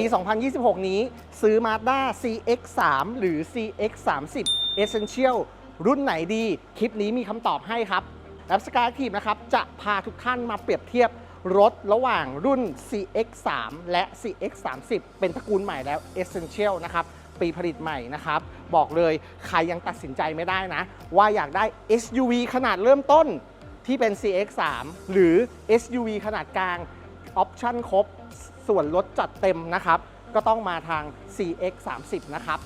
ปี 2026 นี้ซื้อ Mazda CX3 หรือ CX30 Essential รุ่นไหนดี คลิปนี้มีคำตอบให้ครับแอปสกายทีมนะครับ จะพาทุกท่านมาเปรียบเทียบรถระหว่างรุ่น CX3 และ CX30 เป็นตระกูลใหม่แล้ว Essential นะครับ ปีผลิตใหม่นะครับ บอกเลยใครยังตัดสินใจไม่ได้นะ ว่าอยากได้ SUV ขนาดเริ่มต้นที่เป็น CX3 หรือ SUV ขนาดกลาง ออปชั่นครบ ส่วนลดจัดเต็มนะครับ ก็ต้องมาทาง CX30 นะครับ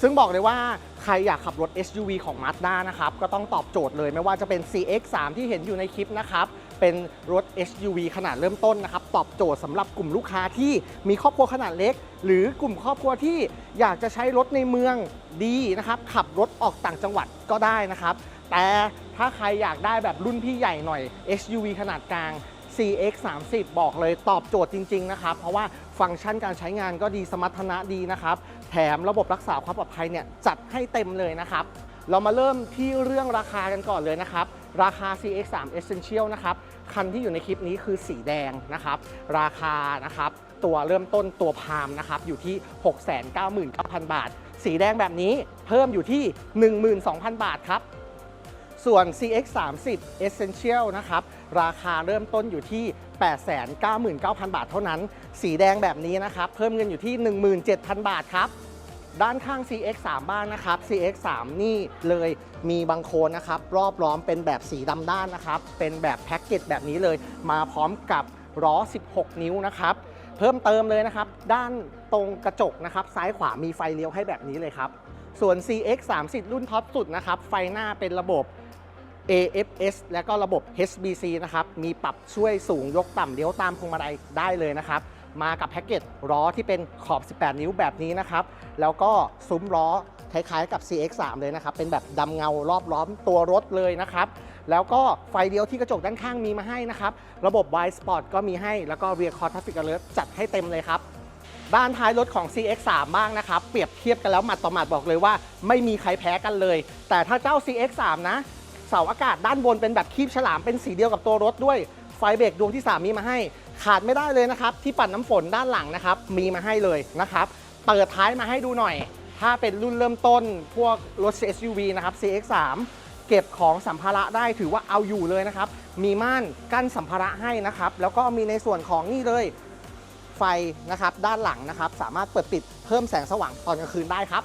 ซึ่งบอกเลยว่าใครอยากขับรถ SUV ของ Mazda นะครับ ก็ต้องตอบโจทย์เลยไม่ว่าจะเป็น CX3 ที่เห็นอยู่ในคลิปนะครับ เป็นรถ SUV ขนาดเริ่มต้นนะครับ ตอบโจทย์สำหรับกลุ่มลูกค้าที่มีครอบครัวขนาดเล็ก หรือกลุ่มครอบครัวที่อยากจะใช้รถในเมืองดีนะครับ ขับรถออกต่างจังหวัดก็ได้นะครับ แต่ถ้าใครอยากได้แบบรุ่นพี่ใหญ่หน่อย SUV ขนาดกลาง CX30 บอกเลยตอบโจทย์จริง ๆ นะครับ เพราะว่าฟังก์ชันการใช้งานก็ดีสมรรถนะดีนะครับ แถมระบบรักษาความปลอดภัยเนี่ยจัดให้เต็มเลยนะครับ เรามาเริ่มที่เรื่องราคากันก่อนเลยนะครับ ราคา CX3 Essential นะครับ คันที่อยู่ในคลิปนี้คือสีแดงนะครับ ราคานะครับตัวเริ่มต้นตัวพามนะครับอยู่ที่ 699,000 บาท สีแดงแบบนี้เพิ่มอยู่ที่ 12,000 บาทครับ ส่วน CX30 Essential นะครับ ราคาเริ่มต้นอยู่ที่ 899,000 บาทเท่านั้น สีแดงแบบนี้นะครับ เพิ่มเงินอยู่ที่ 17,000 บาทครับ ด้านข้าง CX3 บ้างนะครับ CX3 นี่เลยมีบางโคนนะครับ รอบล้อมเป็นแบบสีดำด้านนะครับ เป็นแบบแพ็กเกจแบบนี้เลย มาพร้อมกับล้อ 16 นิ้วนะครับเพิ่มเติมเลยนะครับ ด้านตรงกระจกนะครับ ซ้ายขวามีไฟเลี้ยวให้แบบนี้เลยครับ ส่วน CX30 รุ่นท็อปสุดนะครับ ไฟหน้าเป็นระบบ AFS และก็ระบบ HBC นะครับ มีปรับช่วยสูงยกต่ำเลี้ยวตามพวงมาลัยได้เลยนะครับ มากับแพ็กเกจล้อที่เป็นขอบ 18 นิ้วแบบนี้นะครับ แล้วก็ซุ้มล้อคล้ายๆกับ CX3 เลยนะครับ เป็นแบบดำเงารอบล้อมตัวรถเลยนะครับ แล้วก็ไฟเลี้ยวที่กระจกด้านข้างมีมาให้นะครับ ระบบ Wide Spot ก็มีให้ แล้วก็ Rear Core Traffic Alert จัดให้เต็มเลยครับด้านท้ายรถของ CX3 บ้างนะครับ เปรียบเทียบกันแล้วหมัดต่อหมัดบอกเลยว่า ไม่มีใครแพ้กันเลย แต่ถ้าเจ้า CX3 นะ เสาอากาศด้านบนเป็นแบบคีบฉลามเป็นสีเดียวกับตัวรถด้วย ไฟเบรกดวงที่ 3 มีมาให้ ขาดไม่ได้เลยนะครับ ที่ปัดน้ำฝนด้านหลังนะครับ มีมาให้เลยนะครับ เปิดท้ายมาให้ดูหน่อย ถ้าเป็นรุ่นเริ่มต้นพวกรถ SUV นะครับ CX3 เก็บของสัมภาระได้ถือว่าเอาอยู่เลยนะครับ มีม่านกั้นสัมภาระให้นะครับ แล้วก็มีในส่วนของนี่เลยไฟนะครับด้านหลังนะครับ สามารถเปิดปิดเพิ่มแสงสว่างตอนกลางคืนได้ครับ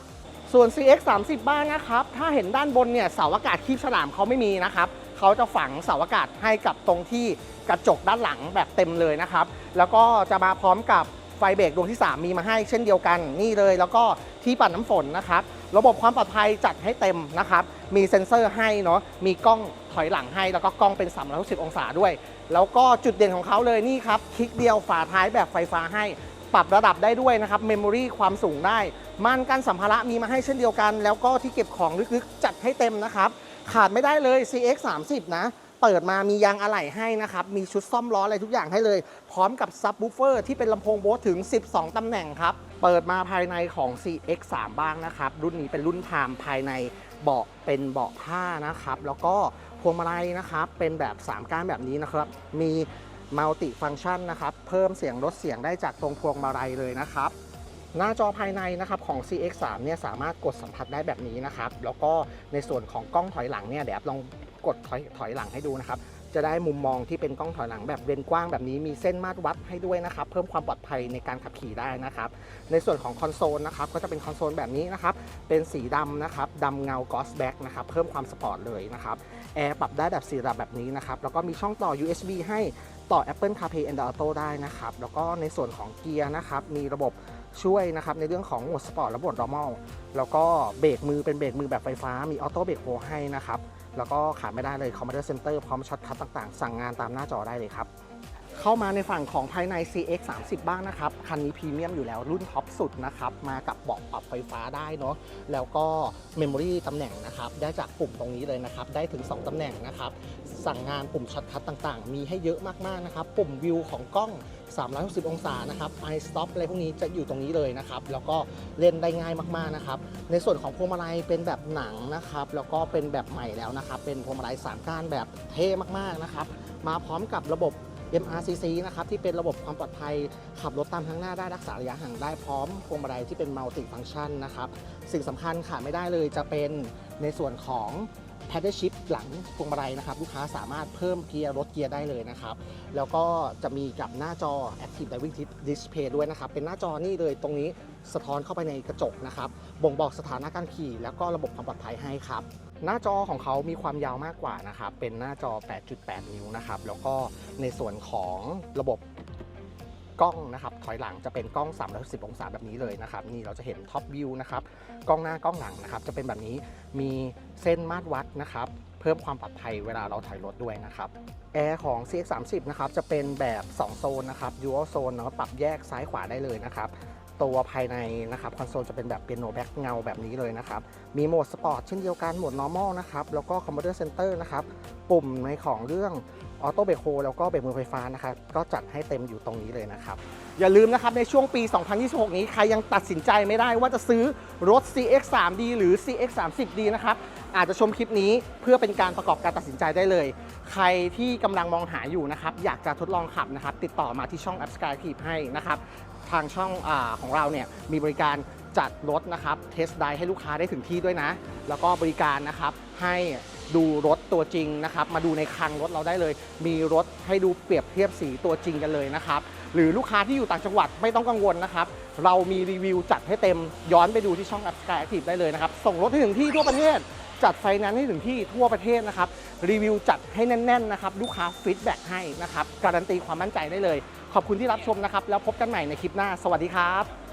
ส่วน CX 30บ้านนะครับ ถ้าเห็นด้านบนเนี่ยเสาอากาศคีบฉลามเขาไม่มีนะครับเขาจะฝังเสาอากาศให้กับตรงที่กระจกด้านหลังแบบเต็มเลยนะครับ แล้วก็จะมาพร้อมกับไฟเบรกดวงที่ 3 มีมาให้เช่นเดียวกันนี่เลย แล้วก็ที่ปัดน้ำฝนนะครับ ระบบความปลอดภัยจัดให้เต็มนะครับ มีเซ็นเซอร์ให้เนาะมีกล้องถอยหลังให้ แล้วก็กล้องเป็น 360 องศาด้วย แล้วก็จุดเด่นของเขาเลยนี่ครับคลิกเดียวฝาท้ายแบบไฟฟ้าให้ ปรับระดับได้ด้วยนะครับเมมโมรีความสูงได้ม่านกั้นสัมภาระมีมาให้เช่นเดียวกัน แล้วก็ที่เก็บของลึกๆ จัดให้เต็มนะครับ ขาดไม่ได้เลย CX 30นะ เปิดมามียางอะไหล่ให้นะครับ มีชุดซ่อมล้ออะไรทุกอย่างให้เลย พร้อมกับซับ w ูเฟอร์ที่เป็นลำโพงโบสถึง 12 ตำแหน่งครับ เปิดมาภายในของ CX 3บ้างนะครับ รุ่นนี้เป็นรุ่นพามภายในเบาะเป็นเบาะผ้านะครับ แล้วก็พวงมาลัยนะครับ เป็นแบบ 3 ก้านแบบนี้นะครับ มี มัลติฟังก์ชันนะครับ เพิ่มเสียงลดเสียงได้จากตรงพวงมาลัยเลยนะครับ หน้าจอภายในนะครับของ CX3 เนี่ยสามารถกดสัมผัสได้แบบนี้นะครับ แล้วก็ในส่วนของกล้องถอยหลังเนี่ยเดี๋ยวลองกดถอยถอยหลังให้ดูนะครับ จะได้มุมมองที่เป็นกล้องถอยหลังแบบเลนกว้างแบบนี้มีเส้นมาตรวัดให้ด้วยนะครับเพิ่มความปลอดภัยในการขับขี่ได้นะครับในส่วนของคอนโซลนะครับก็จะเป็นคอนโซลแบบนี้นะครับเป็นสีดำนะครับดำเงากอสแบ็กนะครับเพิ่มความสปอร์ตเลยนะครับแอร์ปรับได้แบบสีระดับแบบนี้นะครับแล้วก็มีช่องต่อ USB ให้ต่อ Apple CarPlay and Auto ได้นะครับแล้วก็ในส่วนของเกียร์นะครับมีระบบ ช่วยนะครับในเรื่องของโหมดสปอร์ตและโหมด normal แล้วก็เบรกมือเป็นเบรกมือแบบไฟฟ้ามีออโต้เบรกโฮให้นะครับแล้วก็ขาดไม่ได้เลยคอมมานเดอร์เซ็นเตอร์พร้อมช็อตคัทต่างๆ สั่งงานตามหน้าจอได้เลยครับ เข้ามาในฝั่งของภายใน CX 30บ้างนะครับ คันนี้พรีเมียมอยู่แล้วรุ่นท็อปสุดนะครับ มากับเบาะปรับไฟฟ้าได้เนาะ แล้วก็เมมโมรี่ตำแหน่งนะครับ ได้จากปุ่มตรงนี้เลยนะครับ ได้ถึง 2ตำแหน่งนะครับ สั่งงานปุ่มช็อตคัทต่างๆ มีให้เยอะมากๆนะครับ ปุ่มวิวของกล้อง 360 องศานะครับ i stop อะไรพวกนี้จะอยู่ตรงนี้เลยนะครับ แล้วก็เล่นได้ง่ายมากๆนะครับ ในส่วนของพวงมาลัยเป็นแบบหนังนะครับ แล้วก็เป็นแบบใหม่แล้วนะครับ เป็นพวงมาลัยสามก้านแบบเท่มากๆนะครับ มาพร้อมกับระบบ MRCC นะครับที่เป็นระบบความปลอดภัย ขับรถตามทางหน้าได้รักษาระยะห่างได้พร้อมพวงมาลัยที่เป็นมัลติฟังชันนะครับสิ่งสำคัญขาดไม่ได้เลยจะเป็นในส่วนของ p a d d l shift หลังพวงมาลัยนะครับ ลูกค้าสามารถเพิ่มเกียร์ลดเกียร์ได้เลยนะครับ แล้วก็จะมีกับหน้าจอ Active Driving Display ด้วยนะครับ เป็นหน้าจอนี่เลยตรงนี้สะท้อนเข้าไปในกระจกนะครับ บ่งบอกสถานะการขี่ แล้วก็ระบบความปลอดภัยให้ครับ หน้าจอของเขามีความยาวมากกว่านะครับ เป็นหน้าจอ 8.8 นิ้วนะครับ แล้วก็ในส่วนของระบบกล้องนะครับ ถอยหลังจะเป็นกล้อง 360 องศาแบบนี้เลยนะครับ นี่เราจะเห็นท็อปวิวนะครับ กล้องหน้ากล้องหลังนะครับ จะเป็นแบบนี้ มีเส้นมาตรวัดนะครับ เพิ่มความปลอดภัยเวลาเราถอยรถด้วยนะครับ แอร์ของ CX30 นะครับ จะเป็นแบบ 2 โซนนะครับ Dual Zone เนาะ ปรับแยกซ้ายขวาได้เลยนะครับ ตัวภายในนะครับคอนโซลจะเป็นแบบเปียโนแบ็กเงาแบบนี้เลยนะครับ มีโหมดสปอร์ตเช่นเดียวกันโหมด normal นะครับ แล้วก็ Commander Center นะครับ ปุ่มในของเรื่องออโต้เบรกโฮแล้วก็เบรกมือไฟฟ้านะครับ ก็จัดให้เต็มอยู่ตรงนี้เลยนะครับ อย่าลืมนะครับ ในช่วงปี 2026 นี้ใครยังตัดสินใจไม่ได้ว่าจะซื้อรถ CX3D หรือ CX30D นะครับ อาจจะชมคลิปนี้เพื่อเป็นการประกอบการตัดสินใจได้เลย ใครที่กำลังมองหาอยู่นะครับ อยากจะทดลองขับนะครับ ติดต่อมาที่ช่อง a p s k y t i v e ให้นะครับ ทางช่องอของเราเนี่ยมีบริการจัดรถนะครับเทสไดให้ลูกค้าได้ถึงที่ด้วยนะ แล้วก็บริการนะครับให้ดูรถตัวจริงนะครับ มาดูในคลังรถเราได้เลย มีรถให้ดูเปรียบเทียบสีตัวจริงกันเลยนะครับ หรือลูกค้าที่อยู่ต่างจังหวัดไม่ต้องกังวลนะครับ เรามีรีวิวจัดให้เต็มย้อนไปดูที่ช่อง a p s k y Active ได้เลยนะครับ ส่งรถให้ถึงที่ทั่วประเทศ จัดไฟนนซ์ให้ถึงที่ทั่วประเทศนะครับ รีวิวจัดให้แน่นๆนะครับ ลูกค้าฟีดแบ็กให้นะครับ การันตีความมั่นใจได้เลย ขอบคุณที่รับชมนะครับ แล้วพบกันใหม่ในคลิปหน้า สวัสดีครับ